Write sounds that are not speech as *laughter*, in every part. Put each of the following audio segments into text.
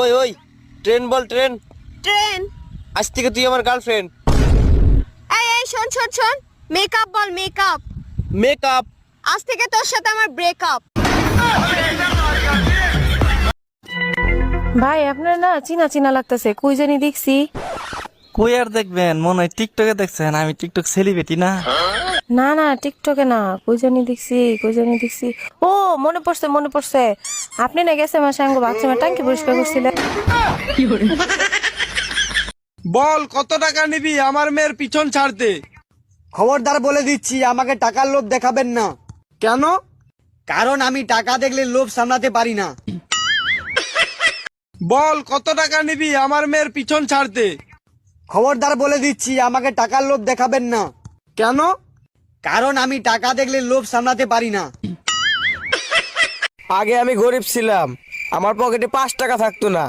ওই ওই ট্রেন বল train. Train. আজ থেকে তুই আমার গার্লফ্রেন্ড এই এই শোন শোন শোন। মেকআপ বল মেকআপ মেকআপ আজ থেকে তোর সাথে আমার ব্রেকআপ ভাই আপনার না চিনা চিনা লাগতেছে। কই জানি দেখছি। কই আর দেখবেন? মনে হয় টিকটকে দেখছেন। আমি টিকটক সেলিব্রিটি না। না না টিকটকে না কই জানি দেখছি কই জানি দেখছি। ও মনে পড়ছে মনে পড়ছে। আপনি না গেছে আমার সঙ্গে বাথরুমে টাঙ্কি পরিষ্কার করছিলেন বল কত টাকা নিবি আমার মেয়ের পিছন ছাড়তে? খবরদার বলে দিচ্ছি আমাকে টাকার লোভ দেখাবেন না। কেন? কারণ আমি টাকা দেখলে লোভ সামলাতে পারি না। বল কত টাকা নিবি আমার মেয়ের পিছন ছাড়তে? খবরদার বলে দিচ্ছি আমাকে টাকার লোভ দেখাবেন না। কেন? কারণ আমি টাকা দেখলে লোভ সামলাতে পারি না। আগে আমি গরিব ছিলাম। আমার পকেটে পাঁচ টাকা থাকতো না।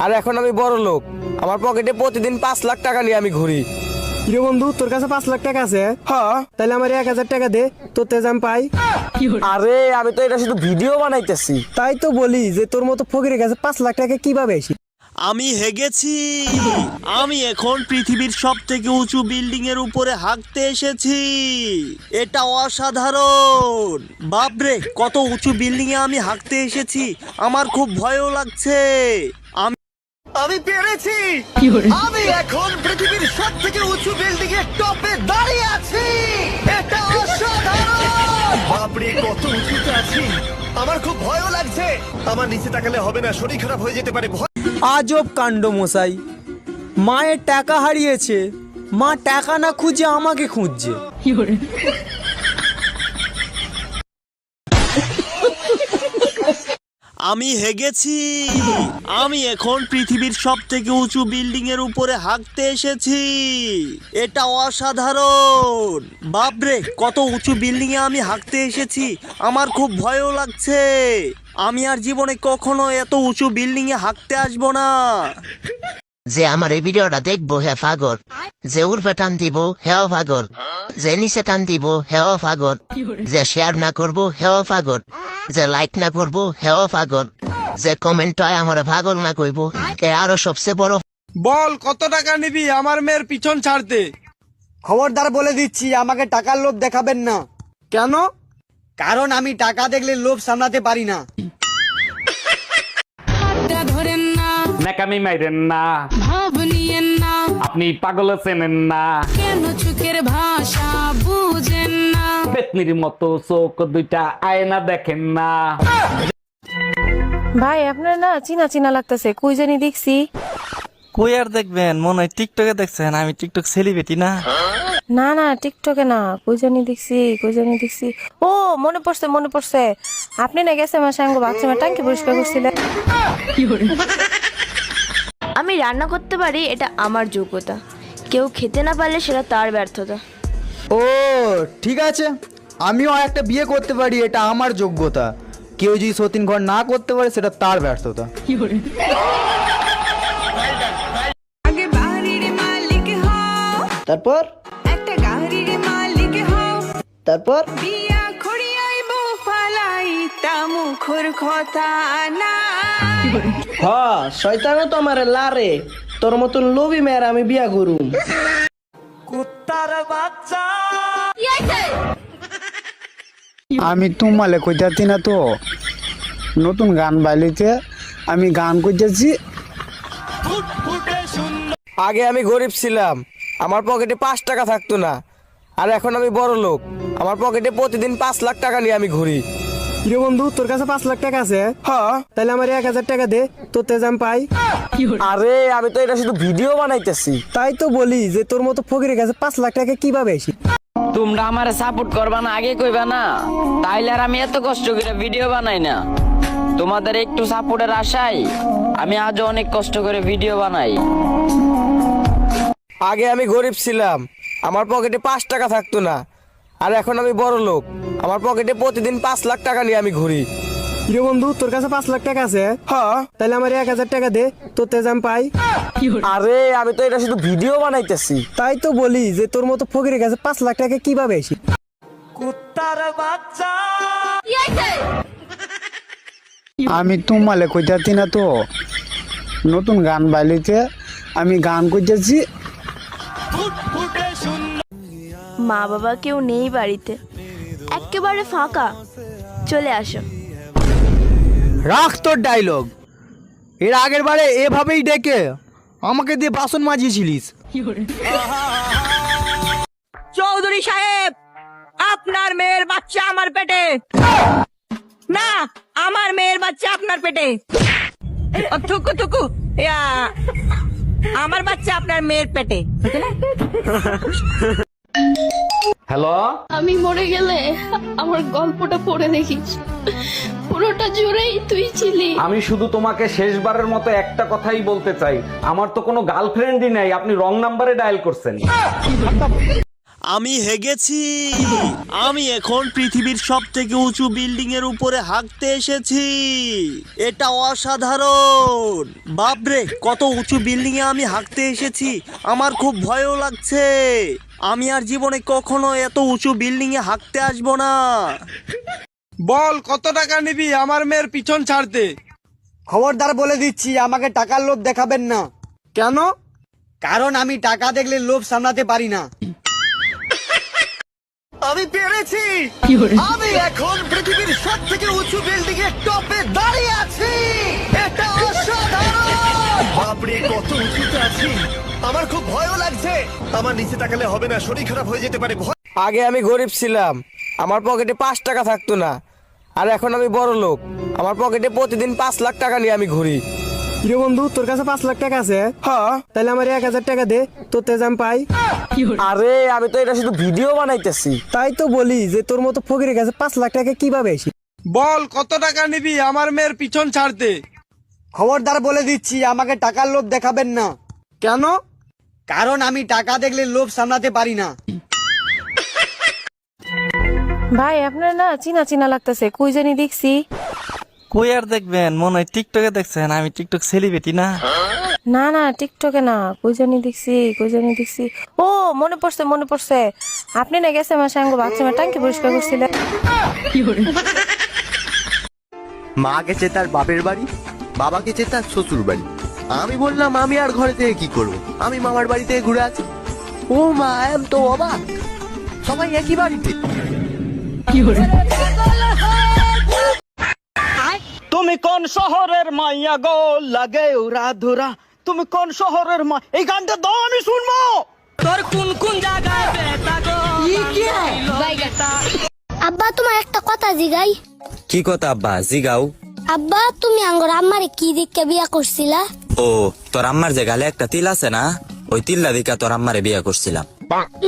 আর এখন আমি বড় লোক। আমার পকেটে প্রতিদিন পাঁচ লাখ টাকা নিয়ে আমি ঘুরি। কিরে বন্ধু তোর কাছে পাঁচ লাখ টাকা আছে? হ্যাঁ। তাহলে আমার এক হাজার টাকা দে তোর তেজাম পাই। আরে আমি তো এটা শুধু ভিডিও বানাইতেছি। তাই তো বলি যে তোর মতো ফকিরের কাছে পাঁচ লাখ টাকা কীভাবে আসি? আমি হেগেছি। আমি এখন পৃথিবীর সব থেকে উঁচু বিল্ডিং এর উপরে হাঁকতে এসেছি। এটা অসাধারণ। বাপরে কত উঁচু বিল্ডিং এ আমি হাঁকতে এসেছি। আমার খুব ভয়ও লাগছে। আমি আমি পেরেছি। আমি এখন পৃথিবীর সব থেকে উঁচু বিল্ডিং এর টপে দাঁড়িয়ে আছি। এটা অসাধারণ। বাপরে কত উঁচুতে আছি। আমার খুব ভয়ও লাগছে। আমার নিচে তাকালে হবে না শরীর খারাপ হয়ে যেতে পারে ভয় আজব কাণ্ড মশাই। মায়ের টাকা হারিয়েছে। মা টাকা না খুঁজে আমাকে খুঁজছে। আমি হেগেছি। আমি এখন পৃথিবীর সব থেকে উঁচু বিল্ডিং এর উপরে হাঁকতে এসেছি। এটা অসাধারণ। বাপরে, কত উঁচু বিল্ডিং এ আমি হাঁকতে এসেছি। আমার খুব ভয়ও লাগছে। আমি আর জীবনে কখনো এত উঁচু বিল্ডিং এ হাঁকতে আসব না। যে আমার এই ভিডিওটা দেখব হে পাগল। যে উর্ফে টান দিব হেও পাগল। যে নিচে টান দিব হেও পাগল। যে শেয়ার না করব হেও পাগল। যে লাইক না করব হেও পাগল। যে কমেন্ট আমার পাগল না কইব এ আরও সবচেয়ে বড় বল কত টাকা নিবি আমার মেয়ের পিছন ছাড়তে? খবরদার বলে দিচ্ছি আমাকে টাকার লোভ দেখাবেন না। কেন? কারণ আমি টাকা দেখলে লোভ সামলাতে পারি না। ন্যাকামি মাইরেন না। ভাব নিয়েন না। আপনি পাগল চেনেন না। কেন চোখের ভাষা বুঝেন না? পেতনির মতো চোখ দুইটা আয়না দেখেন না। ভাই আপনার না চিনা চিনা লাগতেছে কই জানি দেখছি। কই আর দেখবেন? মনে হয় টিকটকে দেখছেন আমি টিকটক সেলিব্রিটি না। না না টিকটকে না কই জানি দেখছি কই জানি দেখছি। ও মনে পড়ছে মনে পড়ছে। আপনি না গেছে আমার সঙ্গে বাথরুমে টাঙ্কি পরিষ্কার করছিলেন। আমি রান্না করতে পারি এটা আমার যোগ্যতা। কেউ খেতে না পারলে সেটা তার ব্যর্থতা। ও ঠিক আছে। আমিও একটা বিয়ে করতে পারি এটা আমার যোগ্যতা। কেউ যদি সতীন ঘর না করতে পারে সেটা তার ব্যর্থতা। আগে বাড়ির মালিক হও। তারপর? একটা গাড়ির মালিক হও। তারপর? বিয়া মুখর কথা না হ শয়তানও তো আমার লারে। তোর মতন লোভি মেয়ের আমি বিয়া করুম। আমি তোমালে কইতাছি না তো নতুন গান বাইলিতে আমি গান কইতেছি। আগে আমি গরিব ছিলাম আমার পকেটে পাঁচ টাকা থাকতো না। আর এখন আমি বড় লোক আমার পকেটে প্রতিদিন পাঁচ লাখ টাকা নিয়ে আমি ঘুরি। কিরে বন্ধু তোর কাছে পাঁচ লাখ টাকা আছে হ্যাঁ? তাহলে আমার এক হাজার টাকা দে তোর তেজাম পাই। আরে আমি তো এটা শুধু ভিডিও বানাইতেছি। তাই তো বলি যে তোর মতো ফকিরের কাছে পাঁচ লাখ টাকা কীভাবে আসি তোমরা আমার সাপোর্ট করবা না আগে কইবা না। তাইলে আর আমি এত কষ্ট করে ভিডিও বানাই না। তোমাদের একটু সাপোর্টের আশায় আমি আজও অনেক কষ্ট করে ভিডিও বানাই। আগে আমি গরিব ছিলাম আমার পকেটে পাঁচ টাকা থাকতো না। আর এখন আমি বড় লোক। আমার পকেটে প্রতিদিন পাঁচ লাখ টাকা নিয়ে আমি ঘুরি। কিরে বন্ধু তোর কাছে পাঁচ লাখ টাকা আছে? হ্যাঁ। তাহলে আমার এক হাজার টাকা দে তোর তেজাম পাই। আরে আমি তো এটা শুধু ভিডিও বানাইতেছি। তাই তো বলি যে তোর মতো ফকিরের কাছে পাঁচ লাখ টাকা কীভাবে আসি আমি তোমালে কইতাছি না তো নতুন গান বাইলিতে আমি গান করতেছি মা বাবা কেউ নেই বাড়িতে। একেবারে ফাঁকা। চলে আসো। রাখ তোর ডায়লগ এর আগের বারে এভাবেই ডেকে আমাকে দিয়ে বাসন মাজিয়েছিলিস। চৌধুরী সাহেব আপনার মেয়ের বাচ্চা আমার পেটে। না আমার মেয়ের বাচ্চা আপনার পেটে। থুকু থুকু। আমার বাচ্চা আপনার মেয়ের পেটে। হ্যালো? আমি মরে গেলে আমার গল্পটা পড়ে দেখিস। পুরোটা জুড়েই তুই ছিলি। আমি শুধু তোমাকে শেষবারের মতো একটা কথাই বলতে চাই। আমার তো কোনো গার্লফ্রেন্ডই নাই আপনি রং নাম্বারে ডায়াল করছেন। আমি হেগেছি। আমি এখন পৃথিবীর সব থেকে উঁচু বিল্ডিং এর উপরে হাঁকতে এসেছি। এটা অসাধারণ। বাপরে কত উঁচু বিল্ডিং এ আমি হাঁকতে এসেছি। আমার খুব ভয়ও লাগছে। আমি আর জীবনে কখনো এত উঁচু বিল্ডিং এ হাঁকতে আসব না। বল কত টাকা নিবি আমার মেয়ের পিছন ছাড়তে? খবরদার বলে দিচ্ছি আমাকে টাকার লোভ দেখাবেন না। কেন? কারণ আমি টাকা দেখলে লোভ সামলাতে পারি না। আমি পেরেছি! আমি এখন পৃথিবীর সব থেকে উঁচু বিল্ডিং এর টপে দাঁড়িয়ে আছি। এটা অসাধারণ! বাপরে কত উঁচুতে আছি। আমার খুব ভয়ও লাগছে। আমার নিচে তাকালে হবে না শরীর খারাপ হয়ে যেতে পারে ভয় আগে আমি গরিব ছিলাম। আমার পকেটে পাঁচ টাকা থাকতো না। আর এখন আমি বড় লোক। আমার পকেটে প্রতিদিন পাঁচ লাখ টাকা নিয়ে আমি ঘুরি। রে বন্ধু তোর কাছে পাঁচ লাখ টাকা আছে? হ্যাঁ। তাহলে আমার এক হাজার টাকা দে তোর তেজাম পাই। আরে আমি তো এটা শুধু ভিডিও বানাইতেছি। তাই তো বলি যে তোর মতো ফকিরের কাছে পাঁচ লাখ টাকা কীভাবে আসি বল কত টাকা নিবি? আমার মেয়ের পিছন ছাড়তে খবরদার বলে দিচ্ছি আমাকে টাকার লোভ দেখাবেন না। কেন? কারণ আমি টাকা দেখলে লোভ সামলাতে পারি না। ভাই আপনার না চিনা চিনা লাগতেছে কই জানি দেখছি। কই আর দেখবেন? মনে হয় টিকটকে দেখছেন আমি টিকটক সেলিব্রিটি না। না না টিকটকে না কই জানি দেখছি কই জানি দেখছি। ও মনে পড়ছে মনে পড়ছে। আপনি না গেছে আমার সঙ্গে বাথরুমে টাঙ্কি পরিষ্কার করছিলেন। মা গেছে তার বাপের বাড়ি বাবা গেছে তার শ্বশুর বাড়ি। আমি বললাম আমি আর ঘরে থেকে কি করব? আমি মামার বাড়ি থেকে ঘুরে আছি। ও মা এম তো অবাক। সবাই একই বাড়িতে। তুমি কোন শহরের মাইয়া গো? লাগে উরা ধুরা তুমি কোন শহরের মা এই গানটা দাও আমি শুনব। তোর কোন কোন জায়গায় বেতা গো? আব্বা তোমার একটা কথা জিগাই। কি কথা আব্বা? জিগাও। আব্বা তুমি আঙ্গর আম্মারে কি দিককে বিয়া করছিলা? ও তোর আম্মার যে গালে একটা তিল আছে না ওই তিল্লা দিকা তোর আম্মারে বিয়া করছিলাম।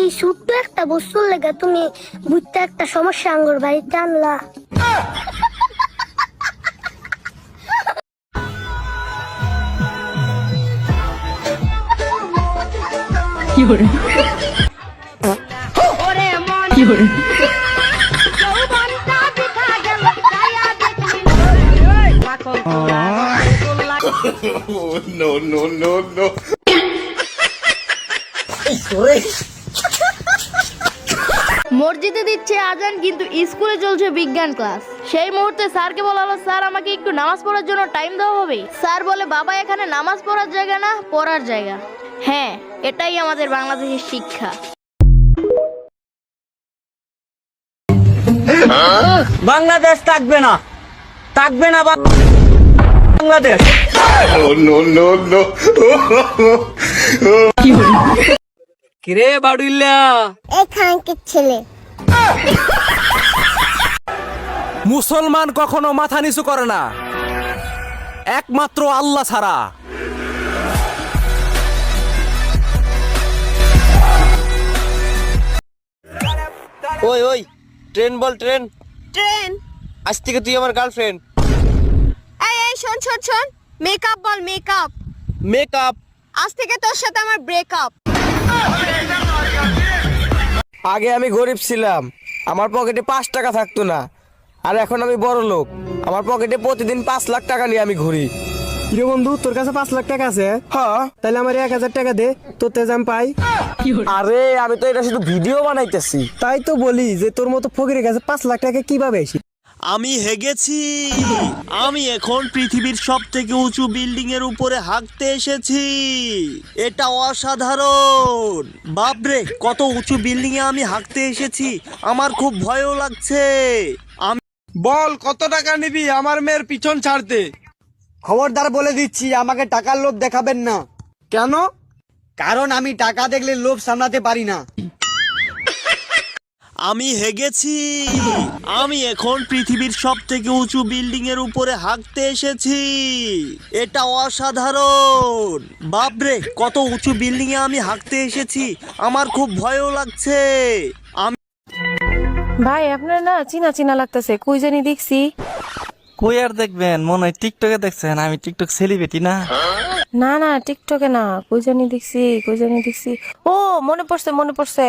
এই ছোট্ট একটা বস্তুর লেগে তুমি বুঝতে একটা সমস্যা আঙ্গর বাড়িতে আনলা মসজিদে দিচ্ছে আজান কিন্তু স্কুলে চলছে বিজ্ঞান ক্লাস। সেই মুহূর্তে স্যারকে বলা হলো স্যার আমাকে একটু নামাজ পড়ার জন্য টাইম দেওয়া হবে? স্যার বলে বাবা এখানে নামাজ পড়ার জায়গা না পড়ার জায়গা। হ্যাঁ এটাই আমাদের বাংলাদেশের শিক্ষা। বাংলাদেশ থাকবে না। থাকবে না বাংলাদেশ। কিরে বাড়ুইল্লা? এখানকার ছেলে। মুসলমান কখনো মাথা নিচু করে না। একমাত্র আল্লাহ ছাড়া। ওই ওই ট্রেন বল ট্রেন। ট্রেন। আজ থেকে তুই আমার গার্লফ্রেন্ড এই শোন শোন শোন। মেকআপ বল মেকআপ মেকআপ আজ থেকে তোর সাথে আমার ব্রেকআপ আগে আমি গরিব ছিলাম। আমার পকেটে পাঁচ টাকা থাকতো না। আর এখন আমি বড় লোক। আমার পকেটে প্রতিদিন পাঁচ লাখ টাকা নিয়ে আমি ঘুরি। রে বন্ধু তোর কাছে পাঁচ লাখ টাকা আছে? হ্যাঁ। তাহলে আমার এক হাজার টাকা দে তোর তেজাম পাই। আরে আমি তো এটা শুধু ভিডিও বানাইতেছি। তাই তো বলি যে তোর মতো ফকিরের কাছে পাঁচ লাখ টাকা কীভাবে আসি আমি হেগেছি। আমি এখন পৃথিবীর সব থেকে উঁচু বিল্ডিং এর উপরে হাঁকতে এসেছি। এটা অসাধারণ। বাপরে কত উঁচু বিল্ডিং এ আমি হাঁকতে এসেছি। আমার খুব ভয়ও লাগছে। আমি বল কত টাকা নিবি আমার মেয়ের পিছন ছাড়তে? খবরদার বলে দিচ্ছি আমাকে টাকার লোভ দেখাবেন না। কেন? কারণ আমি টাকা দেখলে লোভ সামলাতে পারি না। আমি হেগেছি। আমি এখন পৃথিবীর সব থেকে উঁচু বিল্ডিং এর উপরে হাঁকতে এসেছি। এটা অসাধারণ। বাপরে, কত উঁচু বিল্ডিং এ আমি হাঁকতে এসেছি। আমার খুব ভয়ও লাগছে। আমি ভাই, আপনার না চিনা চিনা লাগতেছে। কুই জানি দেখছি। কই আর দেখবেন? মনে হয় টিকটকে দেখছেন আমি টিকটক সেলিব্রিটি না। না না টিকটকে না কই জানি দেখছি কই জানি দেখছি। ও মনে পড়ছে মনে পড়ছে।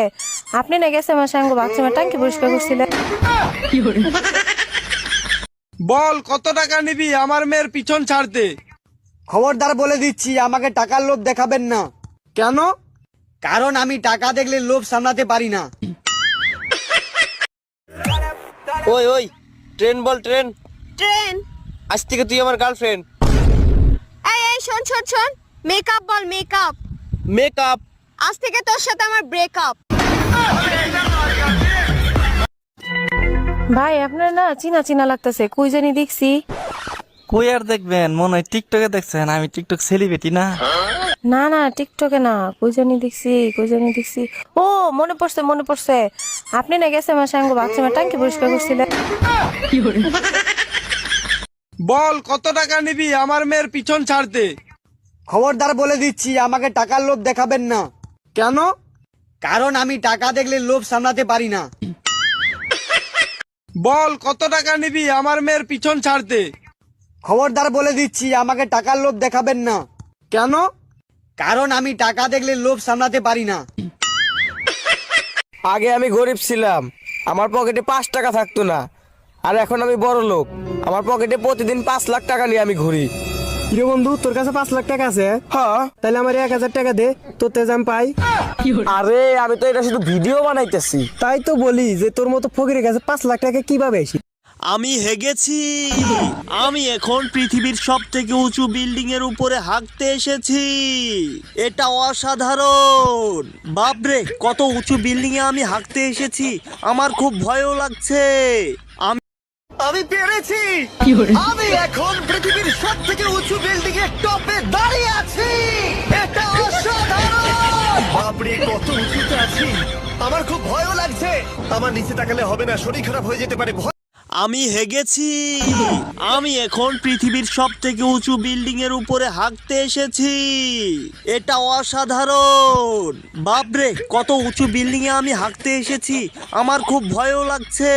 আপনি না গেছে আমার সঙ্গে বাথরুমে টাঙ্কি পরিষ্কার করছিলেন বল কত টাকা নিবি? আমার মেয়ের পিছন ছাড়তে খবরদার বলে দিচ্ছি আমাকে টাকার লোভ দেখাবেন না। কেন? কারণ আমি টাকা দেখলে লোভ সামলাতে পারি না। ওই ওই ট্রেন বল ট্রেন। ট্রেন আজ থেকে তুই আমার গার্লফ্রেন্ড এই এই শোন শোন শোন। মেকআপ বল মেকআপ মেকআপ আজ থেকে তোর সাথে আমার ব্রেকআপ ভাই আপনার না চিনা চিনা লাগতেছে। কই জানি দেখছি। কই আর দেখবেন? মনে হয় টিকটকে দেখছেন। আমি টিকটক সেলিব্রিটি না। না না টিকটকে না। কই জানি দেখছি কই জানি দেখছি। ও মনে পড়ছে মনে পড়ছে। আপনি না গেছে আমার সঙ্গে বাথরুমে টাঙ্কি পরিষ্কার করছিলেন। বল কত টাকা নিবি? আমার মেয়ের পিছন ছাড়তে। খবরদার বলে দিচ্ছি আমাকে টাকার লোভ দেখাবেন না। কেন? কারণ আমি টাকা দেখলে লোভ সামলাতে পারি না। বল কত টাকা নিবি? আমার মেয়ের পিছন ছাড়তে। খবরদার বলে দিচ্ছি আমাকে টাকার লোভ দেখাবেন না। কেন? কারণ আমি টাকা দেখলে লোভ সামলাতে পারি না। আগে আমি গরিব ছিলাম। আমার পকেটে পাঁচ টাকা থাকতো না। আর এখন আমি বড় লোক। আমার পকেটে প্রতিদিন পাঁচ লাখ টাকা নিয়ে আমি ঘুরি। রে বন্ধু তোর কাছে পাঁচ লাখ টাকা আছে? হ্যাঁ। তাহলে আমার এক হাজার টাকা দে তোর তেজ আমি পাই আরে আমি তো এটা শুধু ভিডিও বানাইতেছি। তাই তো বলি যে তোর মতো ফকিরের কাছে পাঁচ লাখ টাকা কীভাবে আসি আমি হেগেছি। আমি এখন পৃথিবীর সব থেকে উঁচু বিল্ডিং এর উপরে হাঁকতে এসেছি। এটা অসাধারণ। বাপরে কত উঁচু বিল্ডিং এ আমি হাঁকতে এসেছি। আমার খুব ভয়ও লাগছে। আমি পেরেছি। আমি এখন পৃথিবীর সব থেকে উঁচু বিল্ডিং এর টপে দাঁড়িয়ে আছি। এটা অসাধারণ! বাপরে কত উঁচুতে আছি। আমার খুব ভয়ও লাগছে। আমার নিচে তাকালে হবে না শরীর খারাপ হয়ে যেতে পারে। ভয় আমি হেগেছি। আমি এখন পৃথিবীর সব থেকে উঁচু বিল্ডিং এর উপরে হাঁকতে এসেছি। এটা অসাধারণ। বাপরে কত উঁচু বিল্ডিং এ আমি হাঁকতে এসেছি। আমার খুব ভয়ও লাগছে।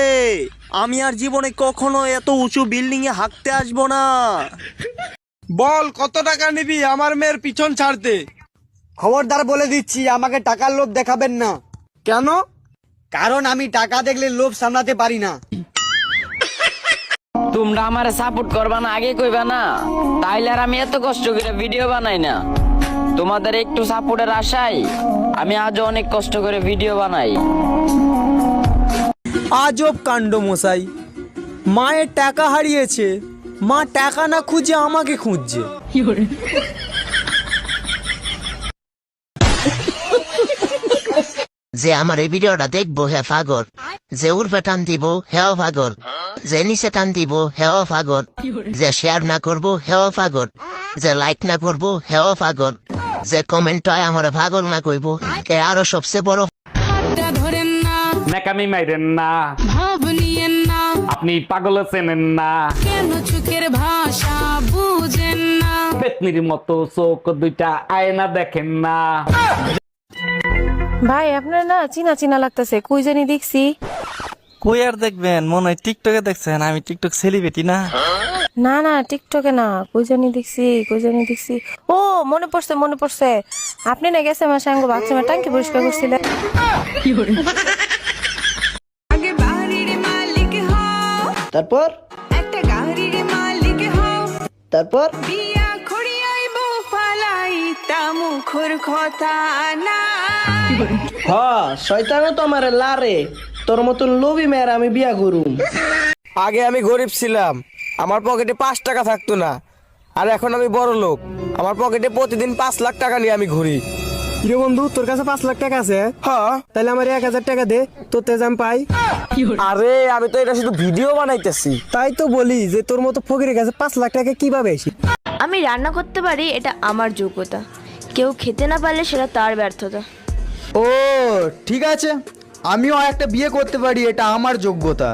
আমি আর জীবনে কখনো এত উঁচু বিল্ডিং এ হাঁকতে আসব না। বল কত টাকা নিবি আমার মেয়ের পিছন ছাড়তে? খবরদার বলে দিচ্ছি আমাকে টাকার লোভ দেখাবেন না। কেন? কারণ আমি টাকা দেখলে লোভ সামলাতে পারি না। তোমরা আমার সাপোর্ট করবা না আগে কইবা না। তাইলে আর আমি এত কষ্ট করে ভিডিও বানাই না। তোমাদের একটু সাপোর্টের আশায় আমি আজও অনেক কষ্ট করে ভিডিও বানাই। আজব কাণ্ড মশাই। মায়ের টাকা হারিয়েছে মা টাকা না খুঁজে আমাকে খুঁজছে। যে আমার এই ভিডিওটা দেখব হে ফাগর যে উর্ফে টান দিব হেও ফাগর যে নিচে টান দিব হেও পাগল যে শেয়ার না করব হেও ফাগর যে লাইক না করব হেও ফাগর যে কমেন্ট আমার পাগল না কইব এ আরও সবচেয়ে বড় ন্যাকামি মাইরেন না। ভাব নিয়েন না। আপনি পাগল চেনেন না। কেন চোখের ভাষা বুঝেন না? পেতনির মতো চোখ দুইটা আয়না দেখেন না। ভাই আপনার না চিনা চিনা লাগতেছে কই জানি দেখছি। কই আর দেখবেন? মনে হয় টিকটকে দেখছেন আমি টিকটক সেলিব্রিটি না। না না টিকটকে না কই জানি দেখছি কই জানি দেখছি। ও মনে পড়ছে মনে পড়ছে। আপনি না গেছে আমার সঙ্গে বাথরুমে টাঙ্কি পরিষ্কার করছিলেন। তারপর? একটা গাড়ির মালিক হও। তারপর? বিয়া খড়িয়াই বউ ফালাই তা মুখর কথা না হ শয়তানও তো আমার লারে। তোর মতন লোভি মেয়ের আমি বিয়া করুম। আগে আমি গরিব ছিলাম। আমার পকেটে পাঁচ টাকা থাকতো না। আর এখন আমি বড় লোক। আমার পকেটে প্রতিদিন পাঁচ লাখ টাকা নিয়ে আমি ঘুরি। রে বন্ধু তোর কাছে পাঁচ লাখ টাকা আছে হ্যাঁ? তাহলে আমার এক হাজার টাকা দে তোর তেজাম পাই। আরে আমি তো এটা শুধু ভিডিও বানাইতেছি। তাই তো বলি যে তোর মতো ফকিরের কাছে পাঁচ লাখ টাকা কীভাবে এসি আমি রান্না করতে পারি এটা আমার যোগ্যতা। কেউ খেতে না পারলে সেটা তার ব্যর্থতা। ও ঠিক আছে। আমিও আর একটা বিয়ে করতে পারি এটা আমার যোগ্যতা।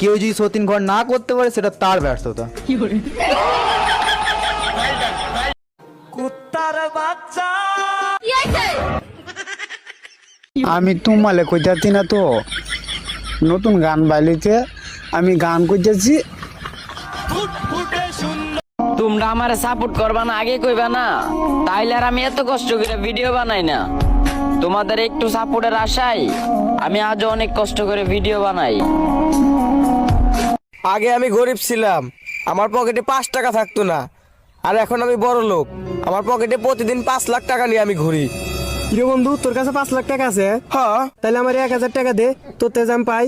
কেউ যদি সতীন ঘর না করতে পারে সেটা তার ব্যর্থতা। কুত্তার বাচ্চা। আমি তোমালে কইতাছি না তো। নতুন গান বাইলিতে আমি গান করতেছি তোমরা আমার সাপোর্ট করবা না আগে কইবা না। তাইলে আর আমি এত কষ্ট করে ভিডিও বানাই না। তোমাদের একটু সাপোর্টের আশায় আমি আজও অনেক কষ্ট করে ভিডিও বানাই। আগে আমি গরিব ছিলাম আমার পকেটে পাঁচ টাকা থাকতো না। আর এখন আমি বড় লোক আমার পকেটে প্রতিদিন পাঁচ লাখ টাকা নিয়ে আমি ঘুরি। রে বন্ধু তোর কাছে পাঁচ লাখ টাকা আছে? হ্যাঁ। তাহলে আমার এক হাজার টাকা দে তোর তেজাম পাই।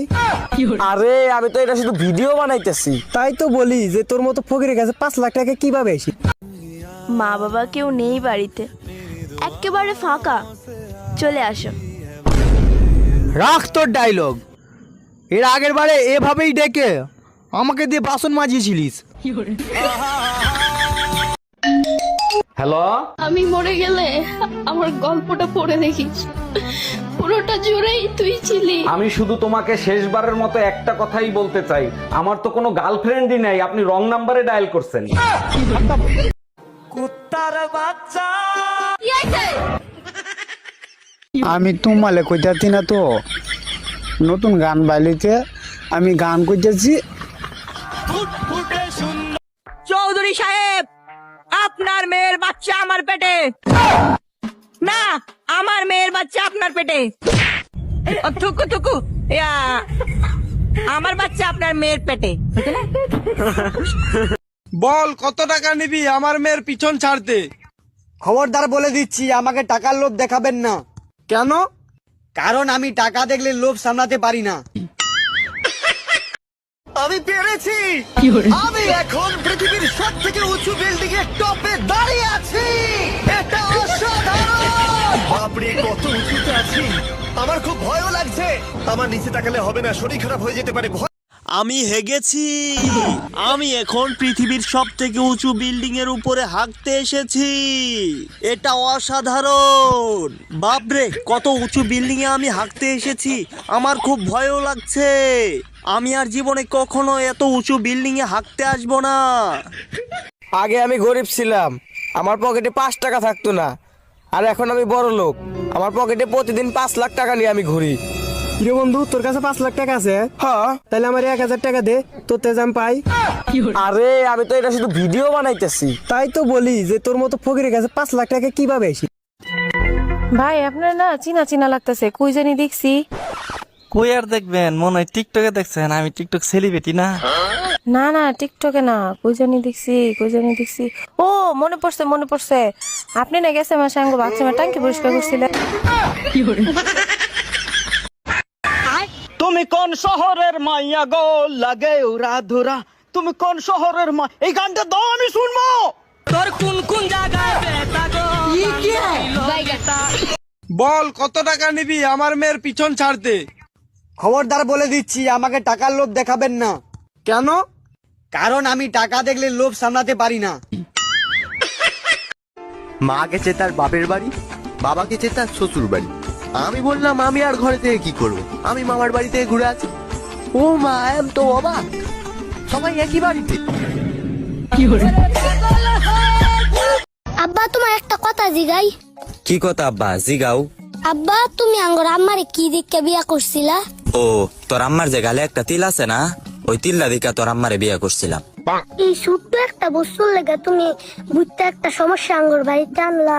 আরে আমি তো এটা শুধু ভিডিও বানাইতেছি। তাই তো বলি যে তোর মতো ফকিরের কাছে পাঁচ লাখ টাকা কীভাবে এসি মা বাবা কেউ নেই বাড়িতে। একেবারে ফাঁকা। চলে আসো। রাখ তোর ডায়লগ এর আগের বারে এভাবেই ডেকে আমাকে দিয়ে বাসন মাজিয়েছিলিস। *laughs* হ্যালো? আমি মরে গেলে আমার গল্পটা পড়ে দেখিস। পুরোটা জুড়েই তুই ছিলি। আমি শুধু তোমাকে শেষবারের মতো একটা কথাই বলতে চাই। আমার তো কোনো গার্লফ্রেন্ডই নাই আপনি রং নাম্বারে ডায়াল করছেন। কুত্তার বাচ্চা। আমি তোমালে কইতাছি না তো নতুন গান বাইলিতে আমি গান করতেছি চৌধুরী সাহেব আপনার মেয়ের বাচ্চা আমার পেটে। না আমার মেয়ের বাচ্চা আপনার পেটে। ও, থুকু থুকু। ইয়া, আমার বাচ্চা আপনার মেয়ের পেটে। বল কত টাকা নিবি আমার মেয়ের পিছন ছাড়তে? খবরদার বলে দিচ্ছি আমাকে টাকার লোভ দেখাবেন না। কেন? কারণ আমি টাকা দেখলে লোভ সামলাতে পারি না। আমি পেরেছি। আমি এখন পৃথিবীর সব থেকে উঁচু বিল্ডিং এর টপে দাঁড়িয়ে আছি। এটা অসাধারণ! বাপরে কত উঁচুতে আছি। আমার খুব ভয়ও লাগছে। আমার নিচে তাকালে হবে না শরীর খারাপ হয়ে যেতে পারে। ভয় আমি হেগেছি। আমি এখন পৃথিবীর সব থেকে উঁচু বিল্ডিং এর উপরে হাঁকতে এসেছি। এটা অসাধারণ! বাপরে কত উঁচু বিল্ডিং এ আমি হাঁকতে এসেছি। আমার খুব ভয়ও লাগছে। আমি আর জীবনে কখনো এত উঁচু বিল্ডিং এ হাঁকতে আসব না। আগে আমি গরিব ছিলাম আমার পকেটে পাঁচ টাকা থাকতো না। আর এখন আমি বড় লোক আমার পকেটে প্রতিদিন পাঁচ লাখ টাকা নিয়ে আমি ঘুরি। রে বন্ধু তোর কাছে পাঁচ লাখ টাকা আছে? হ্যাঁ। তাহলে আমার এক হাজার টাকা দে তোর তেজাম পাই। আরে আমি তো এটা শুধু ভিডিও বানাইতেছি। তাই তো বলি যে তোর মতো ফকিরের কাছে পাঁচ লাখ টাকা কীভাবে এসি ভাই আপনার না চিনা চিনা লাগতেছে কই জানি দেখছি। কই আর দেখবেন? মনে হয় টিকটকে দেখছেন আমি টিকটক সেলিব্রিটি না। না না টিকটকে না কই জানি দেখছি কই জানি দেখছি। ও মনে পড়ছে মনে পড়ছে। আপনি না গেছে আমার সঙ্গে বাথরুমে টাঙ্কি পরিষ্কার করছিলেন তুমি কোন শহরের মাইয়া গো? লাগে ওরা ধরা তুমি কোন শহরের মা এই গানটা দাও আমি শুনব। তোর কোন কোন জায়গায় ব্যথা গো? বল কত টাকা নিবি? আমার মেয়ের পিছন ছাড়তে। খবরদার বলে দিচ্ছি আমাকে টাকার লোভ দেখাবেন না। কেন? কারণ আমি টাকা দেখলে লোভ সামলাতে পারি না। মা গেছে তার বাপের বাড়ি বাবা গেছে তার শ্বশুর বাড়ি। আমি বললাম আমি আর ঘরে থেকে কি করব? আমি মামার বাড়ি থেকে ঘুরে আছি ও মা এম তো অবাক। সবাই একই বাড়িতে। আব্বা তোমার একটা কথা জিগাই। কি কথা আব্বা? জিগাও। আব্বা তুমি আঙ্গর আম্মারে কি দিকে বিয়া করছিলা? ও, তোর আম্মার যে গালে একটা তিল আছে না, ওই তিল্লা দিকা তোর আম্মারে বিয়ে করছিলাম। এই ছোট্ট একটা বস্তুর লেগে তুমি বুঝতে একটা সমস্যা আঙ্গুর বাড়িতে আনলা।